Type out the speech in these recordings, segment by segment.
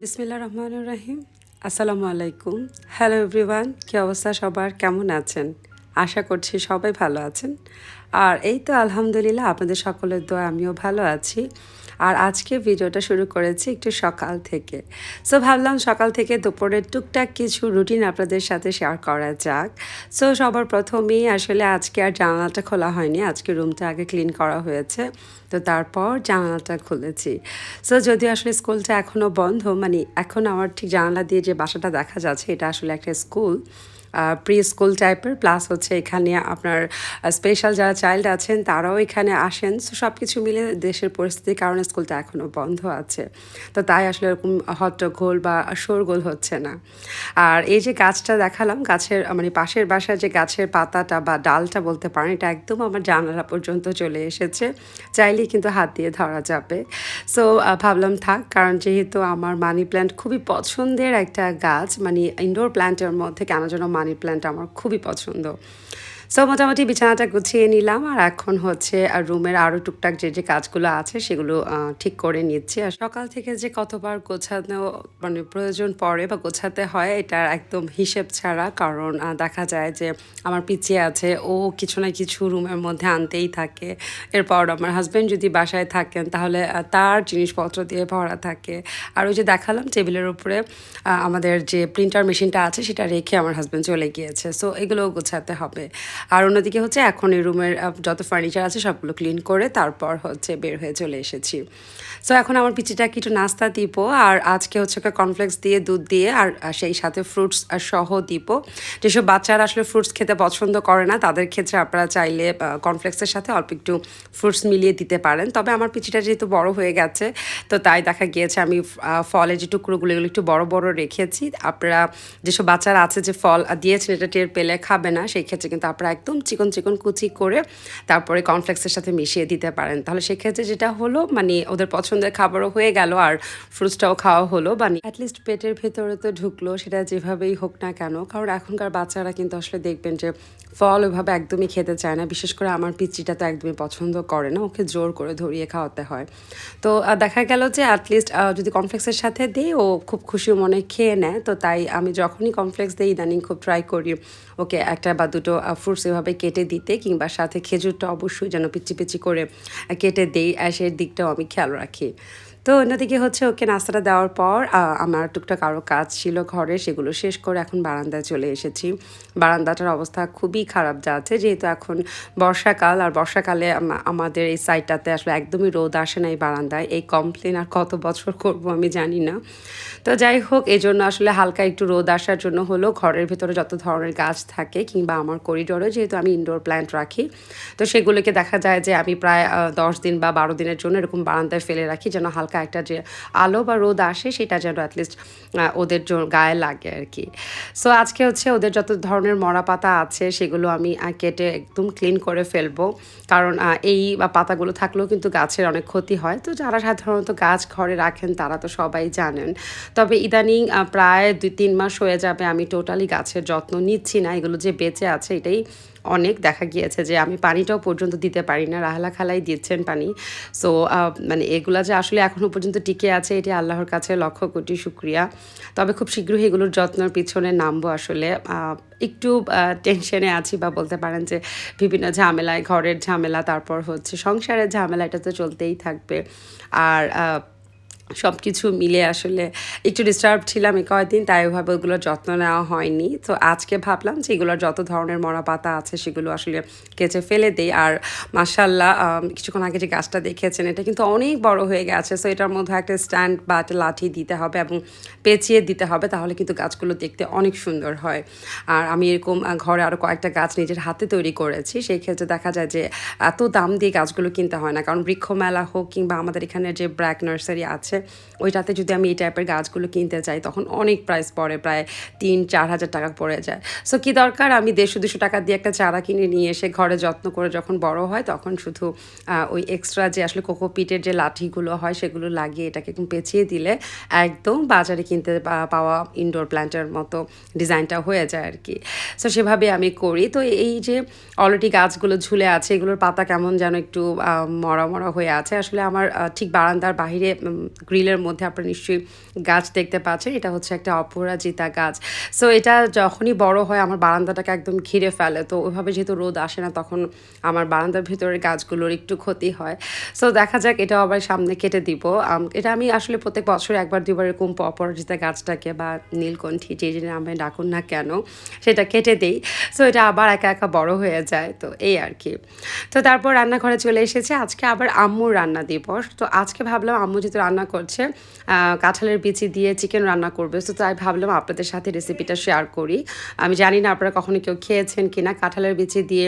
বিসমিল্লা রহমান রাহিম। আসসালামু আলাইকুম। Hello everyone কী অবস্থা সবার? কেমন আছেন? আশা করছি সবাই ভালো আছেন। আর এই তো আলহামদুলিল্লাহ, আপনাদের সকলের দোয়া আমিও ভালো আছি। আর আজকে ভিডিওটা শুরু করেছি একটু সকাল থেকে। সো ভাবলাম সকাল থেকে দুপুরের টুকটাক কিছু রুটিন আপনাদের সাথে শেয়ার করা যাক। সো সবার প্রথমেই আসলে আজকে আর জানালাটা খোলা হয়নি। আজকে রুমটা আগে ক্লিন করা হয়েছে। তো তারপর জানালাটা খুলেছি। সো যদিও আসলে স্কুলটা এখনও বন্ধ মানে এখন আমার ঠিক জানালা দিয়ে যে বাসাটা দেখা যাচ্ছে, এটা আসলে একটা স্কুল। প্রি স্কুল টাইপের প্লাস হচ্ছে এখানে আপনার স্পেশাল যারা চাইল্ড আছেন, তারাও এখানে আসেন। সো সব কিছু মিলে দেশের পরিস্থিতির কারণে স্কুলটা এখনও বন্ধ আছে। তো তাই আসলে এরকম হট্টগোল বা শোরগোল হচ্ছে না। আর এই যে গাছটা দেখালাম, গাছের মানে পাশের বাসার যে গাছের পাতাটা বা ডালটা বলতে পারেন, এটা একদম আমার জানালা পর্যন্ত চলে এসেছে। চাইলেই কিন্তু হাত দিয়ে ধরা যাবে। সো ভাবলাম থাক, কারণ যেহেতু আমার মানি প্ল্যান্ট খুবই পছন্দের একটা গাছ মানে ইনডোর প্ল্যান্টের মধ্যে কেন যেন মানি প্ল্যান্ট আমার খুবই পছন্দ। সো মোটামুটি বিছানাটা গুছিয়ে নিলাম আর এখন হচ্ছে, আর রুমের আরও টুকটাক যে যে কাজগুলো আছে সেগুলো ঠিক করে নিচ্ছি। আর সকাল থেকে যে কতবার গোছানো মানে প্রয়োজন পড়ে বা গোছাতে হয় এটার একদম হিসেব ছাড়া। কারণ দেখা যায় যে, আমার পিছিয়ে আছে, ও কিছু না কিছু রুমের মধ্যে আনতেই থাকে। এরপর আমার হাজব্যান্ড যদি বাসায় থাকেন, তাহলে তার জিনিসপত্র দিয়ে ভরা থাকে। আর ওই যে দেখালাম টেবিলের উপরে আমাদের যে প্রিন্টার মেশিনটা আছে, সেটা রেখে আমার হাজব্যান্ড চলে গিয়েছে। সো এগুলোও গোছাতে হবে। আর অন্যদিকে হচ্ছে এখন এই রুমের যত ফার্নিচার আছে সবগুলো ক্লিন করে তারপর হচ্ছে বের হয়ে চলে এসেছি। সো এখন আমার পিচিটা কিছু নাস্তা দিব, আর আজকে হচ্ছে ওকে কর্নফ্লেক্স দিয়ে, দুধ দিয়ে, আর সেই সাথে ফ্রুটস সহ দিব। যেসব বাচ্চারা আসলে ফ্রুটস খেতে পছন্দ করে না, তাদের ক্ষেত্রে আপনারা চাইলে কর্নফ্লেক্সের সাথে অল্প একটু ফ্রুটস মিলিয়ে দিতে পারেন। তবে আমার পিচিটা যেহেতু বড় হয়ে গেছে, তো তাই দেখা গিয়েছে আমি ফলের যে টুকরোগুলো এগুলো একটু বড় বড় রেখেছি। আপনারা, যেসব বাচ্চারা আছে যে ফল দিয়েছেন, এটা টের পেলে খাবে না, সেই ক্ষেত্রে কিন্তু আপনারা একদম চিকন চিকন কুচি করে তারপরে কর্নফ্লেক্সের সাথে মিশিয়ে দিতে পারেন। তাহলে সেক্ষেত্রে যেটা হলো মানে ওদের পছন্দের খাবারও হয়ে গেল আর ফ্রুটসটাও খাওয়া হলো মানে অ্যাটলিস্ট পেটের ভেতরে তো ঢুকলো, সেটা যেভাবেই হোক না কেন। কারণ এখনকার বাচ্চারা কিন্তু আসলে দেখবেন যে ফল ওইভাবে একদমই খেতে চায় না। বিশেষ করে আমার পিচিটা তো একদমই পছন্দ করে না, ওকে জোর করে ধরিয়ে খাওয়াতে হয়। তো দেখা গেল যে অ্যাটলিস্ট যদি কমপ্লেক্সের সাথে দিই, ও খুব খুশি মনে খেয়ে নেয়। তো তাই আমি যখনই কমপ্লেক্স দিই, ইদানিং খুব ট্রাই করি ওকে একটা বা দুটো ফ্রুটস এভাবে কেটে দিতে, কিংবা সাথে খেজুরটা অবশ্যই যেন পিচি পিচি করে কেটে দিই। সেই দিকটাও আমি খেয়াল রাখি। তো অন্যদিকে হচ্ছে ওকে নাস্তাটা দেওয়ার পর আমার টুকটাক আরও কাজ ছিল ঘরে, সেগুলো শেষ করে এখন বারান্দায় চলে এসেছি। বারান্দাটার অবস্থা খুবই খারাপ যাচ্ছে যেহেতু এখন বর্ষাকাল, আর বর্ষাকালে আমাদের এই সাইডটাতে আসলে একদমই রোদ আসে না এই বারান্দায়। এই কমপ্লেন আর কত বছর করব আমি জানি না। তো যাই হোক এই জন্য আসলে হালকা একটু রোদ আসার জন্য হলো ঘরের ভেতরে যত ধরনের গাছ থাকে কিংবা আমার করিডোরে যেহেতু আমি ইনডোর প্ল্যান্ট রাখি, তো সেগুলোকে দেখা যায় যে আমি প্রায় দশ দিন বা বারো দিনের জন্য এরকম বারান্দায় ফেলে রাখি যেন হালকা একটা যে আলো বা রোদ আসে, সেটা যেন অ্যাটলিস্ট ওদের গায়ে লাগে আর কি। সো আজকে হচ্ছে ওদের যত ধরনের মরা পাতা আছে, সেগুলো আমি কেটে একদম ক্লিন করে ফেলব। কারণ এই পাতাগুলো থাকলেও কিন্তু গাছের অনেক ক্ষতি হয়। তো যারা সাধারণত গাছ ঘরে রাখেন, তারা তো সবাই জানেন। তবে ইদানিং প্রায় দুই তিন মাস হয়ে যাবে আমি টোটালি গাছের যত্ন নিচ্ছি না। এগুলো যে বেঁচে আছে, এটাই অনেক দেখা গিয়েছে যে আমি পানিটাও পর্যন্ত দিতে পারি না। রাহালা খালাই দিচ্ছেন পানি। সো মানে এগুলা যে আসলে এখনও পর্যন্ত টিকে আছে, এটি আল্লাহর কাছে লক্ষ কোটি শুক্রিয়া। তবে খুব শীঘ্রই এগুলোর যত্নের পিছনে নামবো আসলে। একটু টেনশনে আছি বা বলতে পারেন যে বিভিন্ন ঝামেলায়, ঘরের ঝামেলা, তারপর হচ্ছে সংসারের ঝামেলা, এটা তো চলতেই থাকবে। আর সব কিছু মিলে আসলে একটু ডিস্টার্ব ছিলাম এই কয়েকদিন তাই ওইভাবে ওগুলোর যত্ন নেওয়া হয়নি। তো আজকে ভাবলাম যে এগুলোর যত ধরনের মরা পাতা আছে সেগুলো আসলে কেচে ফেলে দিই। আর মাসাল্লাহ কিছুক্ষণ আগে যে গাছটা দেখেছেন, এটা কিন্তু অনেক বড় হয়ে গেছে। সো এটার মধ্যে একটা স্ট্যান্ড বা একটা লাঠি দিতে হবে এবং পেঁচিয়ে দিতে হবে, তাহলে কিন্তু গাছগুলো দেখতে অনেক সুন্দর হয়। আর আমি এরকম ঘরে আরও কয়েকটা গাছ নিজের হাতে তৈরি করেছি। সেই ক্ষেত্রে দেখা যায় যে এত দাম দিয়ে গাছগুলো কিনতে হয় না। কারণ বৃক্ষ মেলা হোক কিংবা আমাদের এখানে যে ব্র্যাক নার্সারি আছে ওইটাতে যদি আমি এই টাইপের গাছগুলো কিনতে চাই, তখন অনেক প্রাইস পড়ে, প্রায় তিন, চার হাজার টাকা পড়ে যায়। সো কি দরকার? আমি দেড়শো, দুশো টাকা দিয়ে একটা চারা কিনে নিয়ে এসে ঘরে যত্ন করে যখন বড় হয়, তখন শুধু ওই এক্সট্রা যে আসলে কোকোপিটের যে লাঠিগুলো হয়, সেগুলো লাগিয়ে এটাকে পেঁচিয়ে দিলে একদম বাজারে কিনতে পাওয়া ইনডোর প্ল্যান্টের মতো ডিজাইনটা হয়ে যায় আর কি সো সেভাবে আমি করি। তো এই যে অলরেডি গাছগুলো ঝুলে আছে, এগুলোর পাতা কেমন যেন একটু মরা মরা হয়ে আছে। আসলে আমার ঠিক বারান্দার বাহিরে গ্রিলের মধ্যে আপনারা নিশ্চয়ই গাছ দেখতে পাচ্ছেন। এটা হচ্ছে একটা অপরাজিতা গাছ। সো এটা যখনই বড় হয়, আমার বারান্দাটাকে একদম ঘিরে ফেলে। তো ওইভাবে যেহেতু রোদ আসে না, তখন আমার বারান্দার ভিতরের গাছগুলোর একটু ক্ষতি হয়। সো দেখা যাক এটা আবার সামনে কেটে দিব। এটা আমি আসলে প্রত্যেক বছর একবার, দুবার এরকম অপরাজিতা গাছটাকে বা নীলকণ্ঠী যে যে নামে ডাকুন না কেন, সেটা কেটে দিই। সো এটা আবার একা একা বড় হয়ে যায়। তো এই আর কি। তো তারপর রান্নাঘরে চলে এসেছে। আজকে আবার আম্মুর রান্না দিবস। তো আজকে ভাবলাম আম্মু যেহেতু রান্না করছে। কাঁঠালের বিচি দিয়ে চিকেন রান্না করবে। তো তাই ভাবলাম আপনাদের সাথে রেসিপিটা শেয়ার করি। আমি জানি না আপনারা কখনো কেউ খেয়েছেন কিনা। কাঁঠালের বিচি দিয়ে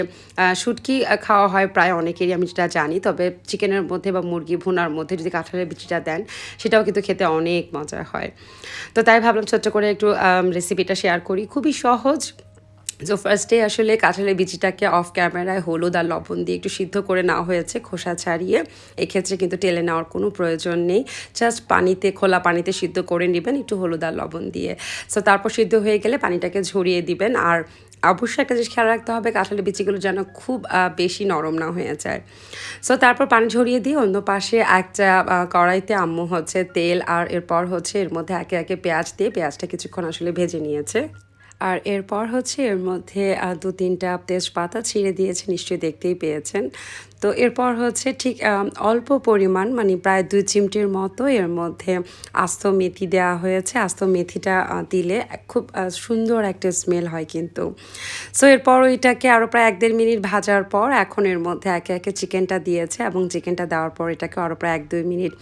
শুটকি খাওয়া হয় প্রায় অনেকেরই, আমি যেটা জানি। তবে চিকেনের মধ্যে বা মুরগি ভুনার মধ্যে যদি কাঁঠালের বিচিটা দেন, সেটাও কিন্তু খেতে অনেক মজা হয়। তো তাই ভাবলাম ছোট্ট করে একটু রেসিপিটা শেয়ার করি। খুবই সহজ তো ফার্স্টে আসলে কাঁঠালের বিচিটাকে অফ ক্যামেরায় হলুদ আর লবণ দিয়ে একটু সিদ্ধ করে নেওয়া হয়েছে খোসা ছাড়িয়ে। এক্ষেত্রে কিন্তু টেলে নেওয়ার কোনো প্রয়োজন নেই। জাস্ট পানিতে, খোলা পানিতে সিদ্ধ করে নেবেন একটু হলুদ আর লবণ দিয়ে। সো তারপর সিদ্ধ হয়ে গেলে পানিটাকে ঝরিয়ে দিবেন। আর অবশ্যই একটা জিনিস খেয়াল রাখতে হবে, কাঁঠালের বিচিগুলো যেন খুব বেশি নরম না হয়ে যায়। সো তারপর পানি ঝরিয়ে দিয়ে অন্য পাশে একটা কড়াইতে আম্মু হচ্ছে তেল আর এরপর হচ্ছে এর মধ্যে একে একে পেঁয়াজ দিয়ে, পেঁয়াজটা কিছুক্ষণ আসলে ভেজে নিয়েছে। আর এরপর হচ্ছে এর মধ্যে দু তিনটা তেজপাতা ছিঁড়ে দিয়েছে, নিশ্চয়ই দেখতেই পেয়েছেন। তো এরপর হচ্ছে ঠিক অল্প পরিমাণ মানে প্রায় দুই চিমটির মতো এর মধ্যে আস্ত মেথি দেওয়া হয়েছে। আস্ত মেথিটা দিলে খুব সুন্দর একটা স্মেল হয় কিন্তু। সো এরপর ওইটাকে আরও প্রায় এক দেড় মিনিট ভাজার পর এখন এর মধ্যে একে একে চিকেনটা দিয়েছে এবং চিকেনটা দেওয়ার পর এটাকে আরও প্রায় এক দুই মিনিট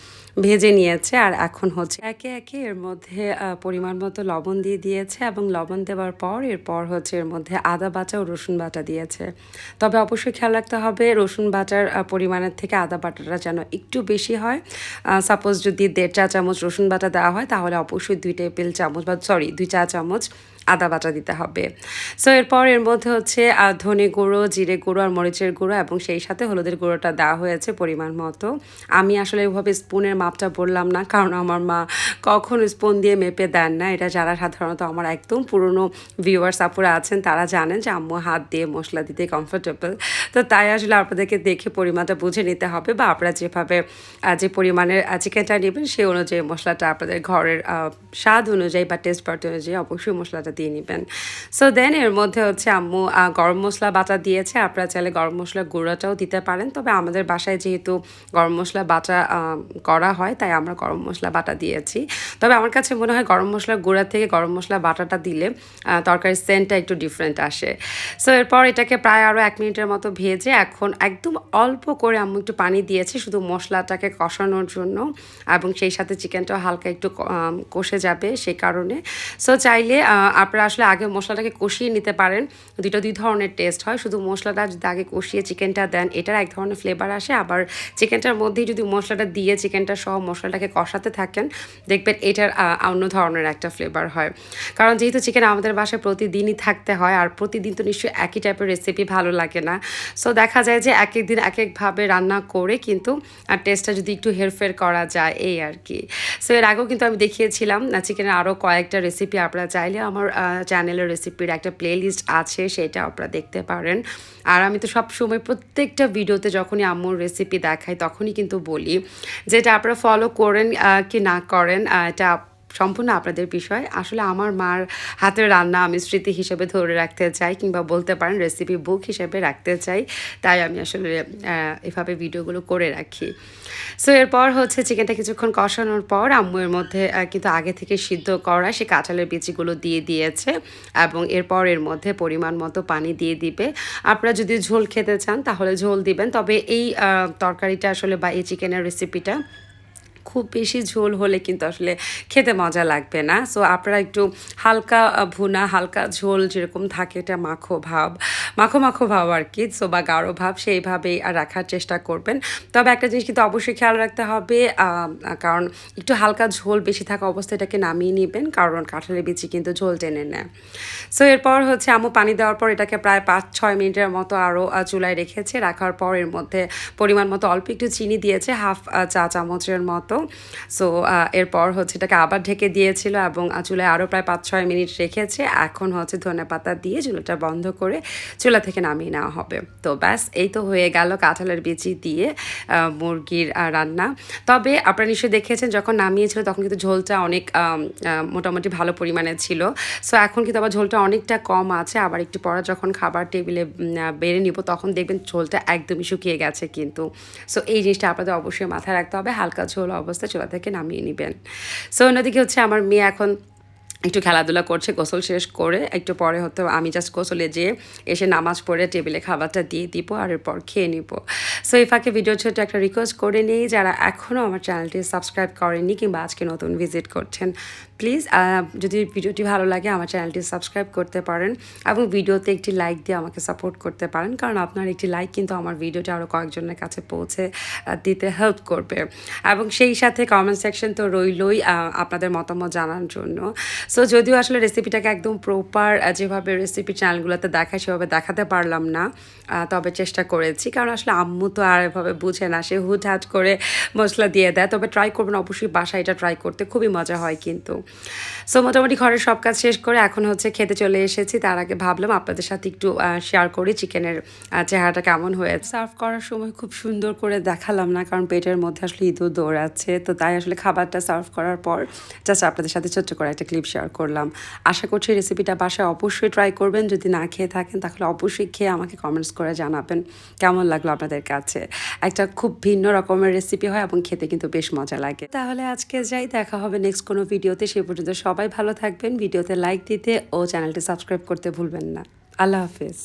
ভেজে নিয়েছে আর এখন হচ্ছে একে একে এর মধ্যে পরিমাণ মতো লবণ দিয়ে দিয়েছে এবং লবণ দেওয়ার পর এরপর হচ্ছে এর মধ্যে আদা বাটা ও রসুন বাটা দিয়েছে। তবে অবশ্যই খেয়াল রাখতে হবে রসুন বাটার পরিমাণের থেকে আদা বাটাটা যেন একটু বেশি হয়। সাপোজ যদি দেড় চা চামচ রসুন বাটা দেওয়া হয় তাহলে অবশ্যই দুই টেবিল চামচ বা সরি দুই চা চামচ আদা বাটা দিতে হবে। সো এরপর এর মধ্যে হচ্ছে ধনে গুঁড়ো, জিরে গুঁড়ো আর মরিচের গুঁড়ো এবং সেই সাথে হলুদের গুঁড়োটা দেওয়া হয়েছে পরিমাণ মতো। আমি আসলে ওইভাবে স্পুনের মাপটা বললাম না, কারণ আমার মা কখনো স্পুন দিয়ে মেপে দেন না। এটা যারা সাধারণত আমার একদম পুরনো ভিউয়ার্স আপুরা আছেন, তারা জানেন যে আম্মু হাত দিয়ে মশলা দিতে কমফোর্টেবল তো তাই আসলে আপনাদেরকে দেখে পরিমাণটা বুঝে নিতে হবে বা আপনারা যেভাবে যে পরিমাণের চিকেনটা নেবেন সেই অনুযায়ী মশলাটা আপনাদের ঘরের স্বাদ অনুযায়ী বা টেস্ট পার্ট অনুযায়ী অবশ্যই মশলাটা দিয়ে নেবেন। সো দেন এর মধ্যে হচ্ছে আম্মু গরম মশলা বাটা দিয়েছে। আপনারা চাইলে গরম মশলা গুঁড়োটাও দিতে পারেন। তবে আমাদের বাসায় যেহেতু গরম মশলা বাটা করা হয়, তাই আমরা গরম মশলা বাটা দিয়েছি। তবে আমার কাছে মনে হয় গরম মশলা গুঁড়া থেকে গরম মশলা বাটাটা দিলে তরকারির সেন্টটা একটু ডিফারেন্ট আসে। সো এরপর এটাকে প্রায় আরও এক মিনিটের মতো ভেজে এখন একদম অল্প করে আম্মু একটু পানি দিয়েছে, শুধু মশলাটাকে কষানোর জন্য। এবং সেই সাথে চিকেনটাও হালকা একটু কষে যাবে সেই কারণে। সো চাইলে আপনারা আসলে আগে মশলাটাকে কষিয়ে নিতে পারেন। দুটো দুই ধরনের টেস্ট হয়। শুধু মশলাটা যদি আগে কষিয়ে চিকেনটা দেন, এটার এক ধরনের ফ্লেভার আসে। আবার চিকেনটার মধ্যেই যদি মশলাটা দিয়ে চিকেনটা সহ মশলাটাকে কষাতে থাকেন, দেখবেন এটার অন্য ধরনের একটা ফ্লেভার হয়। কারণ যেহেতু চিকেন আমাদের বাসায় প্রতিদিনই থাকতে হয়, আর প্রতিদিন তো নিশ্চয়ই একই টাইপের রেসিপি ভালো লাগে না। সো দেখা যায় যে এক এক দিন এক একভাবে রান্না করে কিন্তু আর টেস্টটা যদি একটু হেরফের করা যায়, এই আর কি। সো এর আগেও কিন্তু আমি দেখিয়েছিলাম চিকেনের আরও কয়েকটা রেসিপি আপনারা চাইলে আমার চ্যানেলের রেসিপির একটা প্লেলিস্ট আছে, সেটা আপনারা দেখতে পারেন। আর আমি তো সব সময় প্রত্যেকটা ভিডিওতে যখনই আম্মুর রেসিপি দেখাই, তখনই কিন্তু বলি যেটা আপনারা ফলো করেন কি না করেন এটা সম্পূর্ণ আপনাদের বিষয়। আসলে আমার মার হাতের রান্না আমি স্মৃতি হিসেবে ধরে রাখতে চাই কিংবা বলতে পারেন রেসিপি বুক হিসেবে রাখতে চাই। তাই আমি আসলে এভাবে ভিডিওগুলো করে রাখি। সো এরপর হচ্ছে চিকেনটা কিছুক্ষণ কষানোর পর আম্মু এর মধ্যে কিন্তু আগে থেকে সিদ্ধ করা সে কাঁঠালের বিচিগুলো দিয়ে দিয়েছে এবং এরপর এর মধ্যে পরিমাণ মতো পানি দিয়ে দিবে। আপনারা যদি ঝোল খেতে চান তাহলে ঝোল দিবেন। তবে এই তরকারিটা আসলে বা এই চিকেনের রেসিপিটা খুব বেশি ঝোল হলে কিন্তু আসলে খেতে মজা লাগবে না। সো আপনারা একটু হালকা ভুনা, হালকা ঝোল যেরকম থাকে, এটা মাখো ভাব, মাখো মাখো ভাব আর কি। সো বা গাঢ় ভাব, সেইভাবেই আর রাখার চেষ্টা করবেন। তবে একটা জিনিস কিন্তু অবশ্যই খেয়াল রাখতে হবে কারণ একটু হালকা ঝোল বেশি থাকা অবস্থায় এটাকে নামিয়ে নেবেন, কারণ কাঁঠালের বিচি কিন্তু ঝোল টেনে নেয়। সো এরপর হচ্ছে আমু পানি দেওয়ার পর এটাকে প্রায় পাঁচ, ছয় মিনিটের মতো আরও চুলায় রেখেছে। রাখার পর এর মধ্যে পরিমাণ মতো অল্প একটু চিনি দিয়েছে, হাফ চা চামচের মতো। সো এরপর হচ্ছে এটাকে আবার ঢেকে দিয়েছিল এবং চুলায় আরও প্রায় পাঁচ ছয় মিনিট রেখেছে। এখন হচ্ছে ধনে পাতা দিয়ে চুলাটা বন্ধ করে চুলা থেকে নামিয়ে নেওয়া হবে। তো ব্যাস, এই তো হয়ে গেল কাঁঠালের বিচি দিয়ে মুরগির রান্না। তবে আপনারা নিশ্চয়ই দেখেছেন, যখন নামিয়েছিল তখন কিন্তু ঝোলটা অনেক মোটামুটি ভালো পরিমাণে ছিল। সো এখন কিন্তু আবার ঝোলটা অনেকটা কম আছে। আবার একটু পরে যখন খাবার টেবিলে বেড়ে নিব তখন দেখবেন ঝোলটা একদমই শুকিয়ে গেছে কিন্তু। সো এই জিনিসটা আপনাদের অবশ্যই মাথায় রাখতে হবে। হালকা ঝোল অবস্থায় চুলা থেকে নামিয়ে নেবেন। সো অন্যদিকে হচ্ছে আমার মেয়ে এখন একটু খেলাধুলা করছে, গোসল শেষ করে, একটু পরে হয়তো আমি জাস্ট গোসলে যেয়ে এসে নামাজ পড়ে টেবিলে খাবারটা দিয়ে দিব আর এরপর খেয়ে নিব। সো এই ফাঁকে ভিডিও ছোট একটা রিকোয়েস্ট করে নিই, যারা এখনও আমার চ্যানেলটি সাবস্ক্রাইব করেনি কিংবা আজকে নতুন ভিজিট করছেন প্লিজ যদি ভিডিওটি ভালো লাগে, আমার চ্যানেলটি সাবস্ক্রাইব করতে পারেন এবং ভিডিওতে একটি লাইক দিয়ে আমাকে সাপোর্ট করতে পারেন, কারণ আপনার একটি লাইক কিন্তু আমার ভিডিওটা আরও কয়েকজনের কাছে পৌঁছে দিতে হেল্প করবে। এবং সেই সাথে কমেন্ট সেকশন তো রইলই আপনাদের মতামত জানার জন্য। সো যদিও আসলে রেসিপিটাকে একদম প্রপার যেভাবে রেসিপি চ্যানেলগুলোতে দেখায়, সেভাবে দেখাতে পারলাম না তবে চেষ্টা করেছি, কারণ আসলে আম্মু তো আর এভাবে বুঝে না, সে হুটহাট করে মশলা দিয়ে দেয়, তবে ট্রাই করবেন, অবশ্যই বাসায় এটা ট্রাই করতে খুবই মজা হয় কিন্তু। সো মোটামুটি ঘরের সব কাজ শেষ করে এখন হচ্ছে খেতে চলে এসেছি। তার আগে ভাবলাম আপনাদের সাথে একটু শেয়ার করি চিকেনের চেহারাটা কেমন হয়েছে। সার্ভ করার সময় খুব সুন্দর করে দেখালাম না, কারণ পেটের মধ্যে আসলে ইঁদুর দৌড়াচ্ছে। তো তাই আসলে খাবারটা সার্ভ করার পর জাস্ট আপনাদের সাথে ছোট্ট করে একটা ক্লিপ শেয়ার করলাম। আশা করছি রেসিপিটা বাসায় অবশ্যই ট্রাই করবেন। যদি না খেয়ে থাকেন, তাহলে অবশ্যই খেয়ে আমাকে কমেন্টস করে জানাবেন। কেমন লাগল আপনাদের কাছে? একটা খুব ভিন্ন রকমের রেসিপি হয় এবং খেতে কিন্তু বেশ মজা লাগে। তাহলে আজকে যাই, দেখা হবে নেক্সট কোনো ভিডিওতে সে পর্যন্ত সবাই ভালো থাকবেন, ভিডিওতে লাইক দিতে ও চ্যানেলটি সাবস্ক্রাইব করতে ভুলবেন না। আল্লাহ হাফিজ।